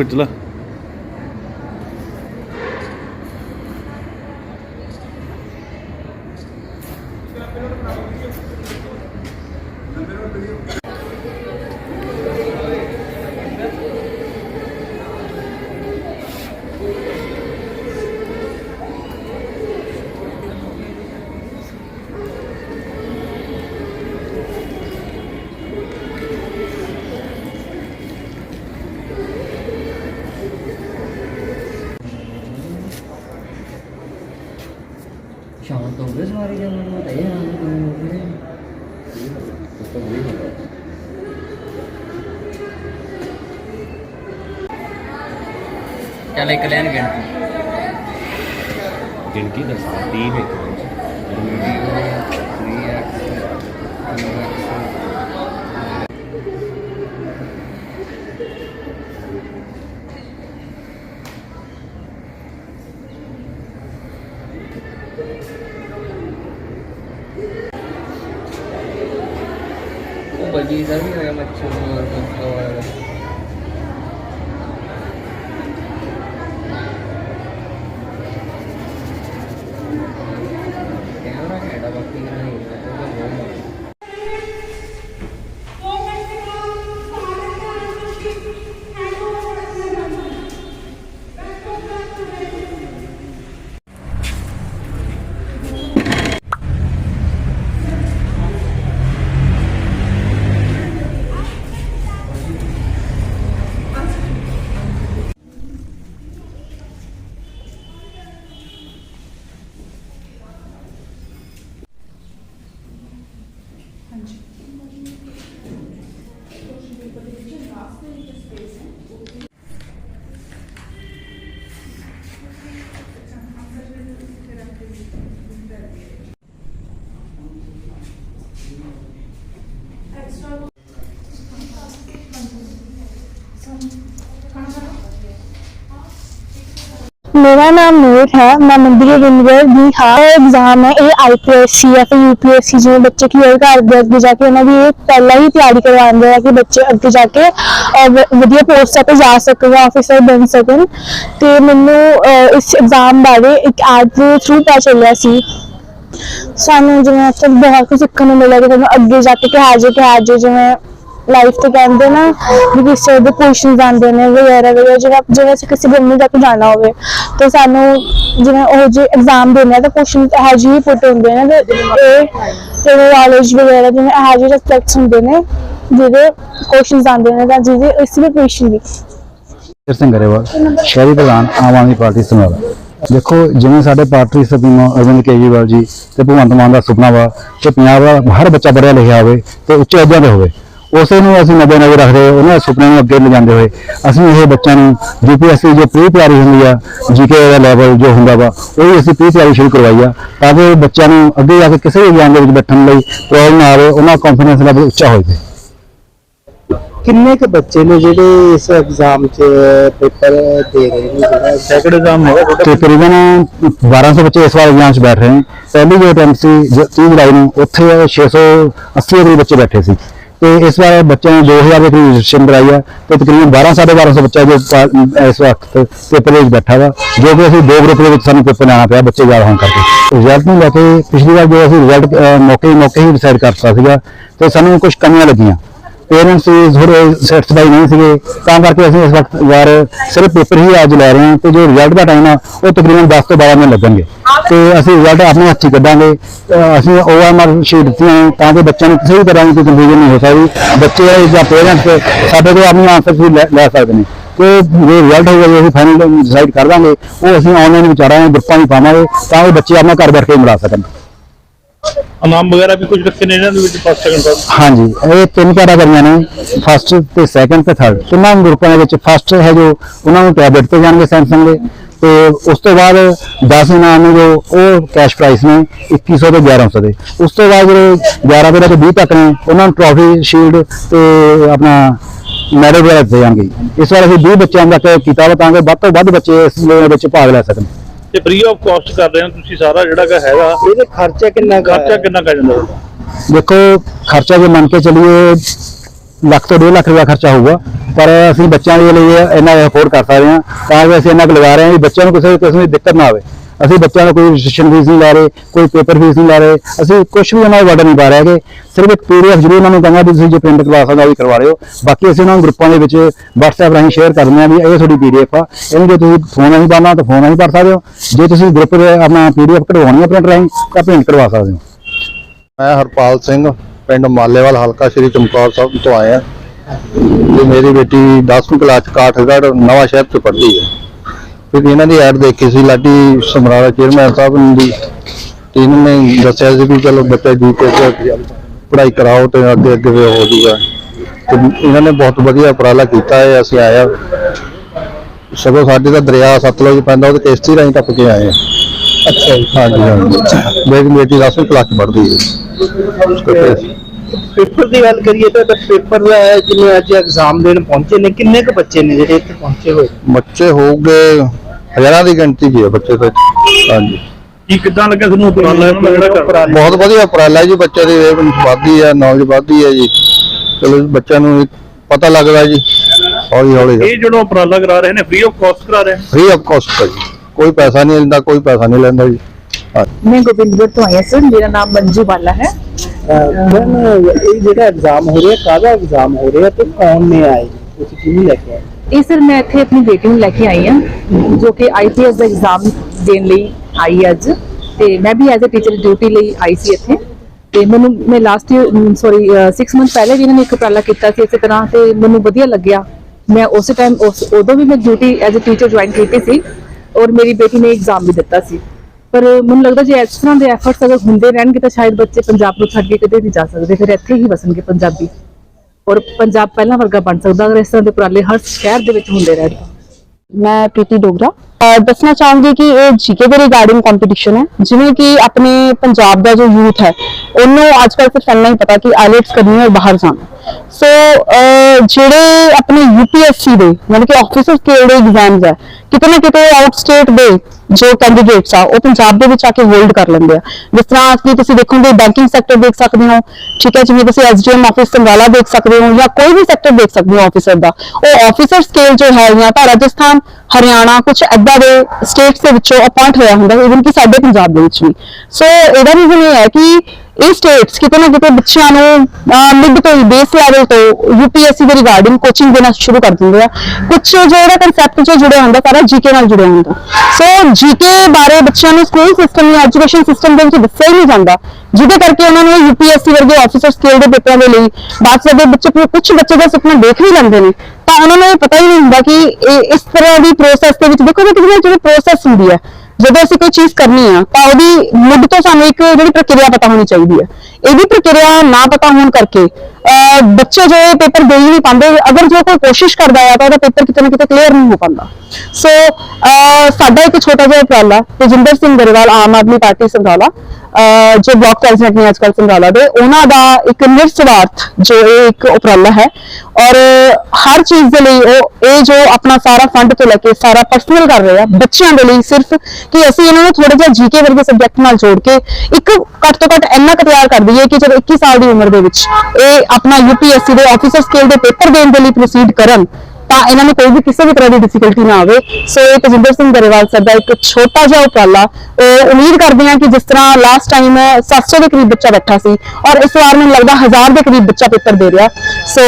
ਉਹ ਚਲਾ ਸ਼ਾਂਤ ਹੋ ਗਏ ਸਾਰੇ ਜਣੇ ਨੂੰ ਤਾਂ ਇਹ ਆਨੰਦ ਕਿਵੇਂ ਹੋ ਗਏ ਚੱਲ ਇੱਕ ਲੈਣ ਗਿਣਤੀ ਗਿਣਤੀ ਦੱਸ 3 ਹੈ ਉਹ ਬਜੀ ਦਾ ਵੀ मेरा नाम नूर है मैं मंदिर रिंगर ਦੀ ਹਾਂ ਐਗਜ਼ਾਮ ਹੈ ਇਹ ਆਈਪੀਐਸਸੀ ਜਾਂ ਫਿਰ ਯੂਪੀਐਸਸੀ ਜਿਵੇਂ ਬੱਚੇ ਕਲੀਅਰ ਕਰਦੇ ਆ, ਅੱਗੇ ਜਾ ਕੇ ਉਹਨਾਂ ਦੀ ਇਹ ਪਹਿਲਾਂ ਹੀ ਤਿਆਰੀ ਕਰਵਾਉਂਦੇ ਆ ਕਿ ਬੱਚੇ ਅੱਗੇ ਜਾ ਕੇ ਅਹ, ਵ- ਵਧੀਆ ਪੋਸਟਾਂ ਤੇ ਜਾ ਸਕਣ ਆਫੀਸਰ ਬਣ ਸਕਣ ਤੇ ਮੈਨੂੰ ਅਹ, ਇਸ ਐਗਜ਼ਾਮ ਬਾਰੇ ਇੱਕ ਐਡ ਦੇ ਥਰੂ ਪਤਾ ਚੱਲਿਆ ਸੀ ਸਾਨੂੰ ਜਿਵੇਂ ਇੱਥੇ ਬਹੁਤ ਕੁਝ ਸਿੱਖਣ ਨੂੰ ਮਿਲਿਆ ਕਿ ਤੁਹਾਨੂੰ ਅੱਗੇ ਜਾ ਕੇ ਕਿਹਾ ਜੇ ਕਿਹਾ ਜੇ ਜਿਵੇਂ ਲਾਈਫ ਤੇ ਕਹਿੰਦੇ ਨਾ ਵੀ ਕਿਸੇ ਦੇ ਕੁਐਸਚਨਸ ਆਉਂਦੇ ਨੇ ਵਗੈਰਾ ਵਗੈਰਾ ਜਿਵੇਂ ਜਿਵੇਂ ਅਸੀਂ ਕਿਸੇ ਬੰਦੇ ਜਾ ਕੇ ਜਾਣਾ ਹੋਵੇ, ਤੇ ਸਾਨੂੰ ਜਿਵੇਂ ਉਹ ਜੇ ਐਗਜ਼ਾਮ ਦੇਣਾ ਤਾਂ ਕੁਐਸਚਨ ਇਹ ਜਿਹੇ ਹੀ ਪੁੱਟ ਹੁੰਦੇ ਨੇ ਤੇ ਇਹ ਤੇ ਨੌਲੇਜ ਵਗੈਰਾ ਜਿਵੇਂ ਇਹ ਜਿਹੇ ਰਿਸਪੈਕਟਸ ਹੁੰਦੇ ਨੇ ਜਿਹਦੇ ਕੁਐਸਚਨਸ ਆਉਂਦੇ ਨੇ ਤਾਂ ਜਿਹਦੇ ਇਸ ਵੀ ਕੁਐਸਚਨ ਦੀ। ਸਿਰ ਸਿੰਘ ਗਰੇਵਾਲ, ਸ਼ਹਿਰੀ ਪ੍ਰਧਾਨ, ਆਮ ਆਦਮੀ ਪਾਰਟੀ ਸਮਰਾਲਾ। ਦੇਖੋ, ਜਿਵੇਂ ਸਾਡੇ ਪਾਰਟੀ ਸੁਪਰੀਮੋ ਅਰਵਿੰਦ ਕੇਜਰੀਵਾਲ ਜੀ ਤੇ ਭਗਵੰਤ ਮਾਨ ਦਾ ਸੁਪਨਾ ਵਾ ਕਿ ਪੰਜਾਬ ਦਾ ਹਰ ਬੱਚਾ ਪੜ੍ਹਿਆ ਲਿਖਿਆ ਹੋਵੇ ਤੇ ਉੱਚੇ ਅਹੁਦਿਆਂ ਤੇ ਹੋਵੇ। ਉਸੇ ਨੂੰ ਅਸੀਂ ਨਜ਼ਰ ਨਜ਼ਰ ਰੱਖਦੇ ਉਹਨਾਂ ਦੇ ਸੁਪਨੇ ਨੂੰ ਅੱਗੇ ਲਿਜਾਂਦੇ ਹੋਏ ਅਸੀਂ ਇਹ ਬੱਚਿਆਂ ਨੂੰ ਯੂਪੀਐਸਸੀ ਜੋ ਪ੍ਰੀ ਤਿਆਰੀ ਹੁੰਦੀ ਆ ਜੀਕੇ ਦਾ ਲੈਵਲ ਜੋ ਹੁੰਦਾ ਵਾ ਉਹ ਵੀ ਅਸੀਂ ਪ੍ਰੀ ਤਿਆਰੀ ਸ਼ੁਰੂ ਕਰਵਾਈ ਆ ਤਾਂ ਕਿ ਬੱਚਿਆਂ ਨੂੰ ਅੱਗੇ ਜਾ ਕੇ ਕਿਸੇ ਵੀ ਐਗਜ਼ਾਮ ਦੇ ਵਿੱਚ ਬੈਠਣ ਲਈ ਪ੍ਰੋਬਲਮ ਨਾ ਆਵੇ ਉਹਨਾਂ ਦਾ ਕੰਫੀਡੈਂਸ ਲੈਵਲ ਉੱਚਾ ਹੋਵੇ ਕਿੰਨੇ ਕੁ ਬੱਚੇ ਨੇ ਜਿਹੜੇ ਇਸ ਐਗਜ਼ਾਮ 'ਚ ਪੇਪਰ ਦੇ ਰਹੇ ਨੇ? ਜਿਹੜਾ ਸੈਕੰਡ ਐਗਜ਼ਾਮ ਹੈਗਾ ਤਕਰੀਬਨ 1200 ਬੱਚੇ ਇਸ ਵਾਰ ਐਗਜ਼ਾਮ 'ਚ ਬੈਠ ਰਹੇ ਨੇ। ਪਹਿਲੀ ਜੋ ਅਟੈਂਪਟ ਸੀ ਜ- 30 ਜੁਲਾਈ ਨੂੰ ਉੱਥੇ 680 ਦੇ ਬੱਚੇ ਬੈਠੇ ਸੀ। ਤੇ ਇਸ ਵਾਰ ਬੱਚਿਆਂ ਨੇ 2000 ਦੇ ਕਰੀਬ ਰਜਿਸਟ੍ਰੇਸ਼ਨ ਕਰਾਈ ਆ ਤੇ ਤਕਰੀਬਨ 12 1250 ਬੱਚਾ ਜੋ ਪਾ- ਇਸ ਵਕਤ ਪੇਪਰ ਵਿੱਚ ਬੈਠਾ ਵਾ, ਜੋ ਕਿ ਅਸੀਂ ਦੋ ਗਰੁੱਪ ਦੇ ਵਿੱਚ ਸਾਨੂੰ ਪੇਪਰ ਲੈਣਾ ਪਿਆ ਬੱਚੇ ਜ਼ਿਆਦਾ ਹੋਣ ਕਰਕੇ। ਰਿਜ਼ਲਟ ਨੂੰ ਲੈ ਕੇ ਪਿਛਲੀ ਵਾਰ ਜੋ ਅਸੀਂ ਰਿਜ਼ਲਟ ਮੌਕੇ ਮੌਕੇ ਹੀ ਡਿਸਾਈਡ ਕਰਤਾ ਸੀਗਾ ਤੇ ਸਾਨੂੰ ਕੁਝ ਕਮੀਆਂ ਲੱਗੀਆਂ। ਪੇਰੈਂਟਸ ਥੋੜੇ ਸੈਟੀਸਫਾਈ ਨਹੀਂ ਸੀਗੇ। ਤਾਂ ਕਰਕੇ ਅਸੀਂ ਇਸ ਵਕਤ ਵਾਰ ਸਿਰਫ ਪੇਪਰ ਹੀ ਅੱਜ ਲੈ ਰਹੇ ਹਾਂ ਤੇ ਜੋ ਰਿਜ਼ਲਟ ਦਾ ਟਾਈਮ ਆ, ਉਹ ਤਕਰੀਬਨ 10 ਤੋਂ 12 ਦਿਨ ਲੱਗਣਗੇ। ਤੇ ਅਸੀਂ ਰਿਜ਼ਲਟ ਆਪਣੇ ਹੱਥੀਂ ਕੱਢਾਂਗੇ। ਅਸੀਂ ਓਐਮਆਰ ਸ਼ੀਟ ਦਿੱਤੀਆਂ ਨੇ ਤਾਂ ਕਿ ਬੱਚਿਆਂ ਨੂੰ ਕਿਸੇ ਵੀ ਤਰ੍ਹਾਂ ਦੀ ਕੋਈ ਕਨਫਿਊਜ਼ਨ ਨਹੀਂ ਹੋ ਸਕਦੀ। ਬੱਚੇ ਜਾਂ ਪੇਰੈਂਟਸ ਸਾਡੇ ਕੋਲ ਆਪਣੀ ਆਨਸਰ ਵੀ ਲੈ ਲੈ ਸਕਦੇ ਨੇ। ਤੇ ਜੇ ਰਿਜ਼ਲਟ ਹੋਊਗਾ ਜੋ ਅਸੀਂ ਫਾਈਨਲ ਡਿਸਾਈਡ ਕਰ ਦਾਂਗੇ। ਉਹ ਅਸੀਂ ਆਨਲਾਈਨ ਵਿਚਾਰਾਂਗੇ ਗਰੁੱਪਾਂ ਵਿੱਚ ਪਾਵਾਂਗੇ ਤਾਂ ਕਿ ਬੱਚੇ ਆਪਣਾ ਘਰ ਬੈਠ ਕੇ ਮਿਲਾ ਸਕਣ। ਇਨਾਮ ਵਗੈਰਾ ਵੀ ਕੁਝ ਰੱਖੇ ਨੇ ਇਹਨਾਂ ਦੇ ਵਿੱਚ ਫਸਟ ਸੈਕੰਡ ਫਸਟ ਹਾਂਜੀ, ਇਹ ਤਿੰਨ ਕੈਟਾਗਰੀਆਂ ਨੇ ਫਸਟ ਤੇ ਸੈਕੰਡ ਤੇ ਥਰਡ ਤਿੰਨਾਂ ਗਰੁੱਪਾਂ ਦੇ ਵਿੱਚ ਫਸਟ ਹੈ ਜੋ ਉਹਨਾਂ ਨੂੰ ਟੈਬਲੇਟ ਦਿੱਤੇ ਜਾਣਗੇ ਸੈਮਸੰਗ ਦੇ। ਤੇ ਉਸ ਤੋਂ ਬਾਅਦ 10 ਇਨਾਮ ਨੇ ਜੋ ਉਹ ਕੈਸ਼ ਪ੍ਰਾਈਸ ਨੇ 2100 ਤੇ 1100 ਦੇ। ਉਸ ਤੋਂ ਬਾਅਦ ਜਿਹੜੇ 11 ਤੋਂ ਲੈ ਕੇ 20 ਤੱਕ ਨੇ, ਉਹਨਾਂ ਨੂੰ ਟਰੋਫੀ ਸ਼ੀਲਡ ਤੇ ਆਪਣਾ ਮੈਡਲ ਵਗੈਰਾ ਦਿੱਤੇ ਜਾਣਗੇ। ਇਸ ਵਾਰ ਅਸੀਂ 20 ਬੱਚਿਆਂ ਦਾ ਕੀਤਾ ਵਾ, ਤਾਂ ਕਿ ਵੱਧ ਤੋਂ ਵੱਧ ਬੱਚੇ ਇਸ ਦੇ ਵਿੱਚ ਭਾਗ ਲੈ ਸਕਣ। ਤੇ ਫ੍ਰੀ ਆਫ ਕਾਸਟ ਕਰ ਰਹੇ ਹੋ ਤੁਸੀਂ ਸਾਰਾ ਜਿਹੜਾ ਕਿ ਹੈਗਾ। ਇਹਦੇ ਖਰਚਾ ਕਿੰਨਾ ਕੁ ਖਰਚਾ ਹੈ? ਕਿੰਨਾ ਕਰ ਜਾਂਦਾ? ਤੁਹਾਡਾ ਦੇਖੋ ਖਰਚਾ ਜੇ ਮੰਨ ਕੇ ਚੱਲੀਏ ਲੱਖ ਤੋਂ 1.5 ਲੱਖ ਰੁਪਇਆ ਖਰਚਾ ਹੋਊਗਾ ਪਰ ਅਸੀਂ ਬੱਚਿਆਂ ਦੇ ਲਈ ਇਹਨਾਂ ਅਫੋਰਡ ਕਰ ਸਕਦੇ ਹਾਂ ਤਾਂ ਕਿ ਅਸੀਂ ਇਹਨਾਂ ਕੁ ਲਗਾ ਰਹੇ ਹਾਂ ਵੀ ਬੱਚਿਆਂ ਨੂੰ ਕਿਸੇ ਕਿਸਮ ਦੀ ਦਿੱਕਤ ਨਾ ਆਵੇ। ਅਸੀਂ ਬੱਚਿਆਂ ਨੂੰ ਕੋਈ ਰਜਿਸਟ੍ਰੇਸ਼ਨ ਫੀਸ ਨਹੀਂ ਲਾ ਰਹੇ, ਕੋਈ ਪੇਪਰ ਫੀਸ ਨਹੀਂ ਲਾ ਰਹੇ, ਅਸੀਂ ਕੁਝ ਵੀ ਉਹਨਾਂ ਦਾ ਵਾਰਡਨ ਨਹੀਂ ਪਾ ਰਹੇ ਹੈਗੇ। ਸਿਰਫ ਇੱਕ ਪੀਡੀਐਫ ਜ਼ਰੂਰ ਉਹਨਾਂ ਨੂੰ ਕਹਾਂਗਾ ਵੀ ਤੁਸੀਂ ਜੇ ਪ੍ਰਿੰਟ ਕਰਵਾ ਸਕਦੇ ਵੀ ਕਰਵਾ ਲਿਓ ਬਾਕੀ ਅਸੀਂ ਉਹਨਾਂ ਨੂੰ ਗਰੁੱਪਾਂ ਦੇ ਵਿੱਚ WhatsApp ਰਾਹੀਂ ਸ਼ੇਅਰ ਕਰਦੇ ਦਿੰਦੇ ਹਾਂ ਵੀ ਇਹ ਤੁਹਾਡੀ ਪੀਡੀਐਫ ਆ। ਇਹਨੂੰ ਜੇ ਤੁਸੀਂ ਫੋਨ ਨਹੀਂ ਪਾਉਣਾ ਤਾਂ ਫੋਨ ਨਹੀਂ ਭਰ ਸਕਦੇ ਹੋ। ਜੇ ਤੁਸੀਂ ਗਰੁੱਪ ਦੇ ਆਪਣਾ ਪੀਡੀਐਫ ਕਢਵਾਉਣੀ ਆ ਪ੍ਰਿੰਟ ਰਾਹੀਂ, ਤਾਂ ਪ੍ਰਿੰਟ ਕਰਵਾ ਸਕਦੇ ਹੋ। ਮੈਂ ਹਰਪਾਲ ਸਿੰਘ, ਪਿੰਡ ਮਾਲੇਵਾਲ, ਹਲਕਾ ਸ਼੍ਰੀ ਚਮਕੌਰ ਸਾਹਿਬ ਤੋਂ ਆਇਆ। ਤੇ ਮੇਰੀ ਬੇਟੀ 10ਵੀਂ ਕਲਾਸ ਚ ਕਾਠਗੜ੍ਹ ਨਵਾਂ ਸ਼ਹਿਰ ਚ ਪੜ੍ਹਦੀ ਹੈ। ਕਿਉਂਕਿ ਇਹਨਾਂ ਦੀ ਐਡ ਦੇਖੀ ਸੀ ਲਾਡੀ ਸਮਰਾਲਾ ਚੇਅਰਮੈਨ ਸਾਹਿਬ ਦੀ ਤੇ ਇਹਨਾਂ ਨੇ ਦੱਸਿਆ ਸੀ ਵੀ ਚਲੋ ਬੱਚਾ ਜੀ ਕੇ ਪੜ੍ਹਾਈ ਕਰਾਓ ਤੇ ਅੱਗੇ ਅੱਗੇ ਹੋ ਜਾਊਗਾ ਤੇ ਇਹਨਾਂ ਨੇ ਬਹੁਤ ਵਧੀਆ ਉਪਰਾਲਾ ਕੀਤਾ ਹੈ ਅਸੀਂ ਆਇਆ। ਸਗੋਂ ਸਾਡੇ ਦਾ ਦਰਿਆ ਸਤਲੁਜ ਪੈਂਦਾ ਉਹਦੇ ਕਿਸ਼ਤੀ ਰਾਹੀਂ ਟੱਪ ਕੇ ਆਏ ਹਾਂ ਅੱਛਾ ਜੀ। ਹਾਂਜੀ ਹਾਂਜੀ। ਮੇਰੀ ਬੇਟੀ 10ਵੀਂ ਕਲਾਸ ਪੜ੍ਹਦੀ ਹੈ। ਪੇਪਰ ਦੀ ਗੱਲ ਕਰੀਏ ਤਾਂ ਪੇਪਰ ਦਾ ਅੱਜ ਐਗਜ਼ਾਮ ਦੇਣ ਪਹੁੰਚੇ ਨੇ ਕਿੰਨੇ ਕੁ ਬੱਚੇ ਨੇ ਜਿਹੜੇ ਇੱਥੇ ਪਹੁੰਚੇ ਹੋਏ? ਬੱਚੇ ਹੋਊਗੇ ਹਜ਼ਾਰਾਂ ਦੀ ਗਿਣਤੀ 'ਚ ਬੱਚੇ ਤਾਂ। ਹਾਂਜੀ। ਕੀ ਕਿਦਾਂ ਲੱਗਾ ਤੁਹਾਨੂੰ ਉਪਰਾਲਾ? ਬਹੁਤ ਵਧੀਆ ਉਪਰਾਲਾ ਜੀ ਬੱਚਿਆਂ ਦੀ ਵਧਦੀ ਹੈ ਨੌਲੇਜ ਵਧਦੀ ਹੈ ਜੀ। ਚਲੋ ਬੱਚਿਆਂ ਨੂੰ ਪਤਾ ਲੱਗਦਾ ਜੀ ਹੌਲੀ ਹੌਲੀ। ਇਹ ਜਿਹੜਾ ਉਪਰਾਲਾ ਕਰਾ ਰਹੇ ਨੇ ਫ੍ਰੀ ਆਫ ਕਾਸਟ ਕਰਾ ਰਹੇ ਫ੍ਰੀ ਆਫ ਕਾਸਟ ਜੀ ਕੋਈ ਪੈਸਾ ਨਹੀਂ ਲੈਂਦਾ ਕੋਈ ਪੈਸਾ ਨਹੀਂ ਲੈਂਦਾ ਜੀ। ਮੈਂ ਗੋਬਿੰਦਪੁਰ ਤੋਂ ਆਇਆ ਸਰ ਮੇਰਾ ਨਾਮ ਮੰਜੂ ਵਾਲਾ ਹੈ। ਮੈਮ uh, ਇਹ ਜਿਹੜਾ ਐਗਜ਼ਾਮ ਹੋ ਰਿਹਾ, ਕਾਹਦਾ ਐਗਜ਼ਾਮ ਹੋ ਰਿਹਾ ਤੇ ਕੌਣ ਨੇ ਆਏ? ਤੁਸੀਂ ਕਿਹਨੂੰ ਲੈ ਕੇ ਆਏ? ਇਹ ਸਰ ਮੈਂ ਇੱਥੇ ਆਪਣੀ ਬੇਟੀ ਨੂੰ ਲੈ ਕੇ ਆਈ ਹਾਂ, ਜੋ ਕਿ ਆਈਪੀਐਸ ਦਾ ਐਗਜ਼ਾਮ ਦੇਣ ਲਈ ਆਈ ਅੱਜ। ਤੇ ਮੈਂ ਵੀ ਐਜ਼ ਅ ਟੀਚਰ ਡਿਊਟੀ ਲਈ ਆਈ ਸੀ ਇੱਥੇ। ਤੇ ਮੈਨੂੰ, ਮੈਂ ਲਾਸਟ ਸੌਰੀ 6 ਮੰਥ ਪਹਿਲੇ ਵੀ ਇਹਨਾਂ ਨੇ ਇੱਕ ਉਪਰਾਲਾ ਕੀਤਾ ਸੀ ਇਸੇ ਤਰ੍ਹਾਂ ਤੇ ਮੈਨੂੰ ਵਧੀਆ ਲੱਗਿਆ। ਮੈਂ ਉਸੇ ਟਾਈਮ ਉਦੋਂ ਵੀ ਮੈਂ duty as a teacher join ਕੀਤੀ ਸੀ ਔਰ ਮੇਰੀ ਬੇਟੀ ਨੇ ਐਗਜ਼ਾਮ ਵੀ ਦਿੱਤਾ ਸੀ। ਪਰ ਮੈਨੂੰ ਲੱਗਦਾ ਜੇ ਇਸ ਤਰ੍ਹਾਂ ਦੇ ਐਫਰਟਸ ਅਗਰ ਹੁੰਦੇ ਰਹਿਣਗੇ ਤਾਂ ਸ਼ਾਇਦ ਬੱਚੇ ਪੰਜਾਬ ਨੂੰ ਛੱਡ ਕੇ ਕਦੇ ਨਹੀਂ ਜਾ ਸਕਦੇ, ਫਿਰ ਇੱਥੇ ਹੀ ਵਸਣਗੇ ਪੰਜਾਬੀ। ਔਰ ਪੰਜਾਬ ਪਹਿਲਾਂ ਵਰਗਾ ਬਣ ਸਕਦਾ ਅਗਰ ਇਸ ਤਰ੍ਹਾਂ ਦੇ ਉਪਰਾਲੇ ਹਰ ਸ਼ਹਿਰ ਦੇ ਵਿੱਚ ਹੁੰਦੇ ਰਹਿਣ। ਮੈਂ ਪ੍ਰੀਤੀ ਡੋਗਰਾ। ਦੱਸਣਾ ਚਾਹੂੰਗੀ ਕਿ ਇਹ ਜੀਕੇ ਦੇ ਰਿਗਾਰਡਿੰਗ ਕੰਪੀਟੀਸ਼ਨ ਹੈ, ਜਿਵੇਂ ਕਿ ਆਪਣੇ ਪੰਜਾਬ ਦਾ ਜੋ ਯੂਥ ਹੈ, ਉਹਨੂੰ ਅੱਜ ਕੱਲ੍ਹ ਸਿਰਫ ਇੰਨਾ ਹੀ ਪਤਾ ਕਿ ਆਈਲੈਟਸ ਕਰਨੀ ਹੈ ਬਾਹਰ ਜਾਣਾ। ਸੋ ਜਿਹੜੇ ਆਪਣੇ ਯੂਪੀਐਸਸੀ ਦੇ, ਯਾਨੀ ਕਿ ਆਫੀਸਰ ਸਕੇਲ ਦੇ ਐਗਜ਼ਾਮਸ ਹੈ, ਕਿਤੇ ਨਾ ਕਿਤੇ ਆਊਟ ਸਟੇਟ ਦੇ ਜੋ ਕੈਂਡੀਡੇਟਸ ਆ, ਉਹ ਪੰਜਾਬ ਦੇ ਵਿੱਚ ਆ ਕੇ ਹੋਲਡ ਕਰ ਲੈਂਦੇ ਆ। ਜਿਸ ਤਰ੍ਹਾਂ ਕਿ ਤੁਸੀਂ ਦੇਖੋਗੇ ਬੈਂਕਿੰਗ ਸੈਕਟਰ ਦੇਖ ਸਕਦੇ ਹੋ, ਠੀਕ ਹੈ, ਜਿਵੇਂ ਤੁਸੀਂ ਐਸਡੀਐਮ ਆਫਿਸ ਸੰਗਾਲਾ ਦੇਖ ਸਕਦੇ ਹੋ ਜਾਂ ਕੋਈ ਵੀ ਸੈਕਟਰ ਦੇਖ ਸਕਦੇ ਹੋ ਆਫੀਸਰ ਦਾ। ਉਹ ਆਫੀਸਰ ਸਕੇਲ ਜੋ ਹੈ ਜਾਂ ਤਾਂ ਰਾਜਸਥਾਨ, ਹਰਿਆਣਾ ਕੁਝ ਐਦਾਂ ਦੇ ਸਟੇਟਸ ਦੇ ਵਿੱਚੋਂ ਅਪਾਇੰਟ ਹੋਇਆ ਹੁੰਦਾ ਇਵਨ ਕਿ ਸਾਡੇ ਪੰਜਾਬ ਦੇ ਵਿੱਚ ਵੀ। ਸੋ ਇਹਦਾ ਰੀਜ਼ਨ ਇਹ ਹੈ ਕਿ ਇਹ ਸਟੇਟਸ ਕਿਤੇ ਨਾ ਕਿਤੇ ਬੱਚਿਆਂ ਨੂੰ ਮਿਡ ਤੋਂ ਹੀ ਬੇਸ ਲੈਵਲ ਤੋਂ ਯੂਪੀਐਸਸੀ ਦੇ ਰਿਗਾਰਡਿੰਗ ਕੋਚਿੰਗ ਦੇਣਾ ਸ਼ੁਰੂ ਕਰ ਦਿੰਦੇ ਆ। ਕੁਝ ਜੋ ਕਨਸੈਪਟ ਜੋ ਜੁੜਿਆ ਹੁੰਦਾ, ਸਾਰਾ ਜੀਕੇ ਨਾਲ ਜੁੜਿਆ ਹੁੰਦਾ। ਸੋ ਜੀਕੇ ਬਾਰੇ ਬੱਚਿਆਂ ਨੂੰ ਸਕੂਲ ਸਿਸਟਮ ਜਾਂ ਐਜੂਕੇਸ਼ਨ ਸਿਸਟਮ ਦੇ ਵਿੱਚ ਦੱਸਿਆ ਹੀ ਨਹੀਂ ਜਾਂਦਾ। ਜਿਹਦੇ ਕਰਕੇ ਉਹਨਾਂ ਨੂੰ ਯੂਪੀਐਸਸੀ ਵਰਗੇ ਆਫੀਸਰ ਸਕੇਲ ਦੇ ਪੇਪਰਾਂ ਦੇ ਲਈ, ਬਾਅਦ ਚ ਬੱਚੇ ਕੁਝ ਬੱਚੇ ਦਾ ਸੁਪਨਾ ਦੇਖ ਵੀ ਲੈਂਦੇ ਨੇ। ਤਾਂ ਉਹਨਾਂ ਨੂੰ ਇਹ ਪਤਾ ਹੀ ਨਹੀਂ ਹੁੰਦਾ ਕਿ ਇਸ ਤਰ੍ਹਾਂ ਦੀ ਪ੍ਰੋਸੈਸ ਦੇ ਵਿੱਚ ਦੇਖੋ ਨਾ ਕਿ ਜਿਹੜੀ ਪ੍ਰੋਸੈਸ ਹੁੰਦੀ ਹੈ। ਜਦੋਂ ਅਸੀਂ ਕੋਈ ਚੀਜ਼ ਕਰਨੀ ਆ, ਤਾਂ ਉਹਦੀ ਮੁੱਢ ਤੋਂ ਸਾਨੂੰ ਇੱਕ ਜਿਹੜੀ ਪ੍ਰਕਿਰਿਆ ਪਤਾ ਹੋਣੀ ਚਾਹੀਦੀ ਹੈ ਇਹਦੀ ਪ੍ਰਕਿਰਿਆ ਨਾ ਪਤਾ ਹੋਣ ਕਰਕੇ, ਅਹ, ਬੱਚੇ ਜੋ ਇਹ ਪੇਪਰ ਦੇ ਹੀ ਨਹੀਂ ਪਾਉਂਦੇ, ਅਗਰ ਜੋ ਕੋਈ ਕੋਸ਼ਿਸ਼ ਕਰਦਾ ਆ, ਤਾਂ ਉਹਦਾ ਪੇਪਰ ਕਿਤੇ ਨਾ ਕਿਤੇ ਕਲੀਅਰ ਨਹੀਂ ਹੋ ਪਾਉਂਦਾ। ਸੋ ਸਾਡਾ ਇੱਕ ਛੋਟਾ ਜਿਹਾ ਉਪਰਾਲਾ, ਤੇਜਿੰਦਰ ਸਿੰਘ ਗਰੇਵਾਲ, ਆਮ ਆਦਮੀ ਪਾਰਟੀ ਸੰਗਾਲਾ ਜੋ ਬਲਾਕ ਪ੍ਰੈਜ਼ੀਡੈਂਟ ਨੇ ਅੱਜਕੱਲ ਸੰਗਾਲਾ ਦੇ, ਉਹਨਾਂ ਦਾ ਇੱਕ ਨਿਰਸਵਾਰਥ ਜੋ ਇਹ ਇੱਕ ਉਪਰਾਲਾ ਹੈ। ਔਰ ਹਰ ਚੀਜ਼ ਦੇ ਲਈ ਉਹ, ਇਹ ਜੋ ਆਪਣਾ ਸਾਰਾ ਫੰਡ ਤੋਂ ਲੈ ਕੇ ਸਾਰਾ ਪਰਸਨਲ ਕਰ ਰਹੇ ਆ, ਬੱਚਿਆਂ ਦੇ ਲਈ ਸਿਰਫ ਕਿ ਅਸੀਂ ਇਹਨਾਂ ਨੂੰ ਥੋੜਾ ਜਿਹਾ ਜੀਕੇ ਵਰਗੇ ਸਬਜੈਕਟ ਨਾਲ ਜੋੜ ਕੇ ਇੱਕ ਘੱਟ ਤੋਂ ਘੱਟ ਇੰਨਾ ਕੁ ਤਿਆਰ ਕਰ ਦਈਏ ਕਿ ਜਦ 21 ਸਾਲ ਦੀ ਉਮਰ ਦੇ ਵਿੱਚ ਇਹ ਆਪਣਾ ਯੂਪੀਐਸਸੀ ਦੇ ਆਫੀਸਰ ਸਕੇਲ ਦੇ ਪੇਪਰ ਦੇਣ ਦੇ ਲਈ ਪ੍ਰੋਸੀਡ ਕਰਨ ਤਾਂ ਇਹਨਾਂ ਨੂੰ ਕੋਈ ਵੀ ਕਿਸੇ ਵੀ ਤਰ੍ਹਾਂ ਦੀ ਡਿਫਿਕਲਟੀ ਨਾ ਆਵੇ। ਸੋ ਇਹ ਤਜਿੰਦਰ ਸਿੰਘ ਗਰੇਵਾਲ ਸਰ ਦਾ ਇੱਕ ਛੋਟਾ ਜਿਹਾ ਉਪਰਾਲਾ। ਉਮੀਦ ਕਰਦੇ ਹਾਂ ਕਿ ਜਿਸ ਤਰ੍ਹਾਂ ਲਾਸਟ ਟਾਈਮ 700 ਦੇ ਕਰੀਬ ਬੱਚਾ ਬੈਠਾ ਸੀ ਔਰ ਇਸ ਵਾਰ ਮੈਨੂੰ ਲੱਗਦਾ 1000 ਦੇ ਕਰੀਬ ਬੱਚਾ ਪੇਪਰ ਦੇ ਰਿਹਾ। ਸੋ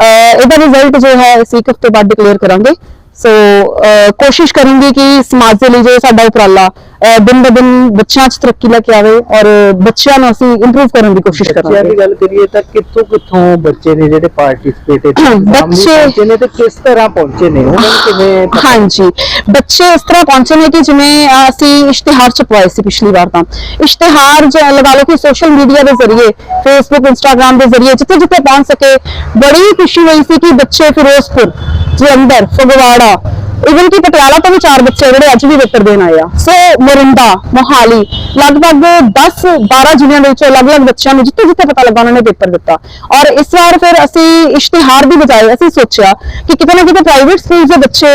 ਇਹਦਾ ਰਿਜ਼ਲਟ ਜੋ ਹੈ ਅਸੀਂ ਇੱਕ ਹਫ਼ਤੇ ਬਾਅਦ ਡਿਕਲੇਅਰ ਕਰਾਂਗੇ। ਸੋ ਅਹ, ਕੋਸ਼ਿਸ਼ ਕਰਾਂਗੇ ਕਿ ਸਮਾਜ ਦੇ ਲਈ ਜੋ ਸਾਡਾ ਉਪਰਾਲਾ ਅਹ, ਦਿਨ ਬ ਦਿਨ ਬੱਚਿਆਂ 'ਚ ਤਰੱਕੀ ਲੈ ਕੇ ਆਵੇ ਔਰ ਬੱਚਿਆਂ ਨੂੰ ਅਸੀਂ ਇੰਪਰੂਵ ਕਰਨ ਦੀ ਕੋਸ਼ਿਸ਼ ਬੱਚਿਆਂ ਕਰਾਂਗੇ ਦੀ ਗੱਲ ਕਰੀਏ ਤਾਂ ਕਿੱਥੋਂ ਕਿੱਥੋਂ ਬੱਚੇ ਨੇ ਜਿਹੜੇ ਪਾਰਟਿਸਿਪੇਟ ਬੱਚੇ- ਬੱਚੇ ਨੇ ਤੇ ਕਿਸ ਤਰ੍ਹਾਂ ਪਹੁੰਚੇ ਨੇ ਉਹਨਾਂ ਨੂੰ ਕਿਵੇਂ ਪਤਾ- ਹਾਂਜੀ ਬੱਚੇ ਇਸ ਤਰ੍ਹਾਂ ਪਹੁੰਚੇ ਨੇ ਕਿ ਜਿਵੇਂ ਅਹ, ਅਸੀਂ ਇਸ਼ਤਿਹਾਰ ਛਪਵਾਏ ਸੀ ਪਿਛਲੀ ਵਾਰ ਤਾਂ ਇਸ਼ਤਿਹਾਰ ਜੋ ਲਗਾ ਲਓ ਕਿ ਸੋਸ਼ਲ ਮੀਡੀਆ ਦੇ ਜ਼ਰੀਏ ਫੇਸਬੁੱਕ ਇੰਸਟਾਗ੍ਰam ਦੇ ਜ਼ਰੀਏ ਜਿੱਥੇ ਜਿੱਥੇ ਪਹੁੰਚ ਸਕੇ ਬੜੀ ਖੁਸ਼ੀ ਹੋਈ ਸੀ ਕਿ ਬੱਚੇ ਫਿਰੋਜ਼ਪੁਰ ਜਲੰਧਰ, ਫਗਵਾੜਾ ਇਵਨ ਕਿ ਪਟਿਆਲਾ ਤੋਂ ਵੀ ਚਾਰ ਬੱਚੇ ਜਿਹੜੇ ਅੱਜ ਵੀ ਪੇਪਰ ਦੇਣ ਆਏ ਆ। ਸੋ ਮੋਰਿੰਡਾ, ਮੋਹਾਲੀ, ਲਗਭਗ 10 12 ਜ਼ਿਲ੍ਹਿਆਂ ਦੇ ਵਿੱਚੋਂ ਅਲੱਗ-ਅਲੱਗ ਬੱਚਿਆਂ ਨੂੰ ਜਿੱਥੇ ਜਿੱਥੇ ਪਤਾ ਲੱਗਾ ਉਹਨਾਂ ਨੇ ਪੇਪਰ ਦਿੱਤਾ। ਔਰ ਇਸ ਵਾਰ ਫਿਰ ਅਸੀਂ ਇਸ਼ਤਿਹਾਰ ਦੀ ਬਜਾਏ ਅਸੀਂ ਸੋਚਿਆ ਕਿ ਕਿਤੇ ਨਾ ਕਿਤੇ ਪ੍ਰਾਈਵੇਟ ਸਕੂਲ ਦੇ ਬੱਚੇ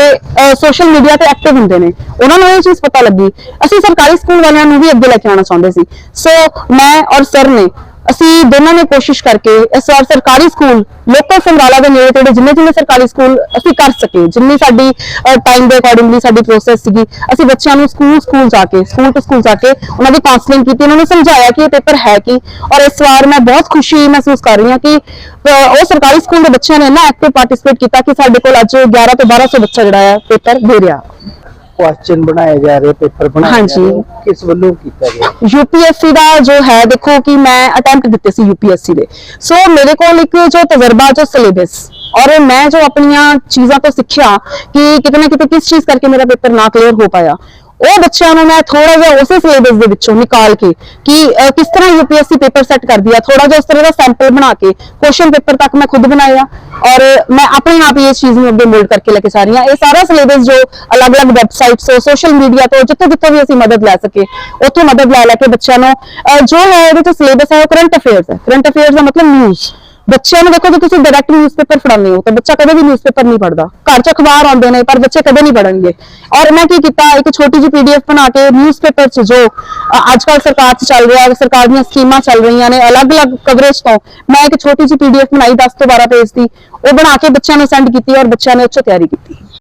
ਸੋਸ਼ਲ ਮੀਡੀਆ ਤੇ ਐਕਟਿਵ ਹੁੰਦੇ ਨੇ। ਉਹਨਾਂ ਨੂੰ ਇਹ ਚੀਜ਼ ਪਤਾ ਲੱਗੀ। ਅਸੀਂ ਸਰਕਾਰੀ ਸਕੂਲ ਵਾਲਿਆਂ ਨੂੰ ਵੀ ਅੱਗੇ ਲੈ ਕੇ ਆਉਣਾ ਚਾਹੁੰਦੇ ਸੀ। ਸੋ ਮੈਂ ਔਰ ਸਰ ਨੇ ਅਸੀਂ ਦੋਨਾਂ ਨੇ ਕੋਸ਼ਿਸ਼ ਕਰਕੇ ਇਸ ਵਾਰ ਸਰਕਾਰੀ ਸਕੂਲ ਲੋਕਲ ਸਮਰਾਲਾ ਦੇ ਨੇੜੇ ਤੇੜੇ ਜਿੰਨੇ ਜਿੰਨੇ ਸਰਕਾਰੀ ਸਕੂਲ ਅਸੀਂ ਕਰ ਸਕੇ, ਜਿੰਨੀ ਸਾਡੀ ਟਾਈਮ ਦੇ ਅਕੋਰਡਿੰਗਲੀ ਸਾਡੀ ਪ੍ਰੋਸੈਸ ਸੀਗੀ, ਅਸੀਂ ਬੱਚਿਆਂ ਨੂੰ ਸਕੂਲ ਸਕੂਲ ਜਾ ਕੇ ਸਕੂਲ ਤੋਂ ਸਕੂਲ ਜਾ ਕੇ ਉਹਨਾਂ ਦੀ ਕਾਉਂਸਲਿੰਗ ਕੀਤੀ, ਉਹਨਾਂ ਨੂੰ ਸਮਝਾਇਆ ਕਿ ਇਹ ਪੇਪਰ ਹੈ ਕੀ ਔਰ ਇਸ ਵਾਰ ਮੈਂ ਬਹੁਤ ਖੁਸ਼ੀ ਮਹਿਸੂਸ ਕਰ ਰਹੀ ਹਾਂ ਕਿ ਉਹ ਸਰਕਾਰੀ ਸਕੂਲ ਦੇ ਬੱਚਿਆਂ ਨੇ ਨਾ ਐਕਟਿਵ ਪਾਰਟਿਸਿਪੇਟ ਕੀਤਾ ਕਿ ਸਾਡੇ ਕੋਲ ਅੱਜ 11 ਤੋਂ 1200 ਬੱਚਾ ਜਿਹੜਾ ਹੈ ਪੇਪਰ ਦੇ ਰਿਹਾ। ਕੁਐਸਚਨ ਬਣਾਏ ਜਾ ਰਹੇ ਪੇਪਰ ਬਣਾਏ ਜਾ। ਰਹੇ ਕਿਸ ਵੱਲੋਂ ਕੀਤਾ ਗਿਆ? ਯੂਪੀਐਸਸੀ ਦਾ ਜੋ ਹੈ ਦੇਖੋ ਕਿ ਮੈਂ ਅਟੈਂਪਟ ਦਿੱਤੇ ਸੀ ਯੂਪੀਐਸਸੀ ਦੇ। ਸੋ ਮੇਰੇ ਕੋਲ ਇੱਕ ਜੋ ਤਜਰਬਾ ਜੋ ਸਿਲੇਬਸ ਔਰ ਮੈਂ ਜੋ ਆਪਣੀਆਂ ਚੀਜ਼ਾਂ ਤੋਂ ਸਿੱਖਿਆ ਕਿ ਕਿਤੇ ਨਾ ਕਿਤੇ ਕਿਸ ਚੀਜ਼ ਕਰਕੇ ਮੇਰਾ ਪੇਪਰ ਨਾ ਕਲੀਅਰ ਹੋ ਪਾਇਆ। ਉਹ ਬੱਚਿਆਂ ਨੂੰ ਮੈਂ ਥੋੜਾ ਜਿਹਾ ਉਸੇ ਸਿਲੇਬਸ ਦੇ ਵਿੱਚੋਂ ਨਿਕਾਲ ਕੇ ਕਿ ਅਹ, ਕਿਸ ਤਰ੍ਹਾਂ ਯੂਪੀਐਸਸੀ ਪੇਪਰ ਸੈੱਟ ਕਰਦੀ ਆ ਥੋੜਾ ਜਿਹਾ ਉਸ ਤਰ੍ਹਾਂ ਦਾ ਸੈਂਪਲ ਬਣਾ ਕੇ ਕੁਐਸਚਨ ਪੇਪਰ ਤੱਕ ਮੈਂ ਖੁਦ ਬਣਾਇਆ ਔਰ ਮੈਂ ਆਪਣੇ ਆਪ ਹੀ ਇਸ ਚੀਜ਼ ਨੂੰ ਅੱਗੇ ਮੋਲਡ ਕਰਕੇ ਲੈ ਕੇ ਜਾ ਰਹੀ ਹਾਂ ਇਹ ਸਾਰਾ ਸਿਲੇਬਸ ਜੋ ਅਲੱਗ-ਅਲੱਗ ਵੈਬਸਾਈਟਸ ਤੋਂ ਸੋਸ਼ਲ ਮੀਡੀਆ ਤੋਂ ਜਿੱਥੇ ਜਿੱਥੇ ਵੀ ਅਸੀਂ ਮਦਦ ਲੈ ਸਕੇ ਉੱਥੋਂ ਮਦਦ ਲੈ ਲੈ ਕੇ ਬੱਚਿਆਂ ਨੂੰ ਅਹ, ਜੋ ਹੈ ਇਹਦੇ ਚ ਸਿਲੇਬਸ ਹੈ ਉਹ ਕਰੰਟ ਅਫੇਅਰਸ ਹੈ ਕਰੰਟ ਅਫੇਅਰਸ ਦਾ ਮਤਲਬ ਨਿਊਜ਼ ਬੱਚਿਆਂ ਨੂੰ ਦੇਖੋ ਜੇ ਤੁਸੀਂ ਡਾਇਰੈਕਟ ਨਿਊਜ਼ਪੇਪਰ ਫੜਾਉਂਦੇ ਹੋ, ਤਾਂ ਬੱਚਾ ਕਦੇ ਵੀ ਨਿਊਜ਼ਪੇਪਰ ਨਹੀਂ ਪੜਦਾ ਘਰ 'ਚ ਅਖਬਾਰ ਆਉਂਦੇ ਨੇ, ਪਰ ਬੱਚੇ ਕਦੇ ਨਹੀਂ ਪੜਨਗੇ ਔਰ ਮੈਂ ਕੀ ਕੀਤਾ, ਇੱਕ ਛੋਟੀ ਜਿਹੀ ਪੀਡੀਐਫ ਬਣਾ ਕੇ ਨਿਊਜ਼ਪੇਪਰ 'ਚ ਜੋ ਅੱਜ ਕੱਲ ਸਰਕਾਰ 'ਚ ਚੱਲ ਰਿਹਾ, ਸਰਕਾਰ ਦੀਆਂ ਸਕੀਮਾਂ ਚੱਲ ਰਹੀਆਂ ਨੇ, ਅਲੱਗ-ਅਲੱਗ ਕਵਰੇਜ ਤੋਂ, ਮੈਂ ਇੱਕ ਛੋਟੀ ਜਿਹੀ ਪੀਡੀਐਫ ਬਣਾਈ 10 ਤੋਂ 12 ਪੇਜ ਦੀ, ਉਹ ਬਣਾ ਕੇ ਬੱਚਿਆਂ ਨੂੰ ਸੈਂਡ ਕੀਤੀ ਔਰ ਬੱਚਿਆਂ ਨੇ ਉੱਚੋਂ ਤਿਆਰੀ ਕੀਤੀ।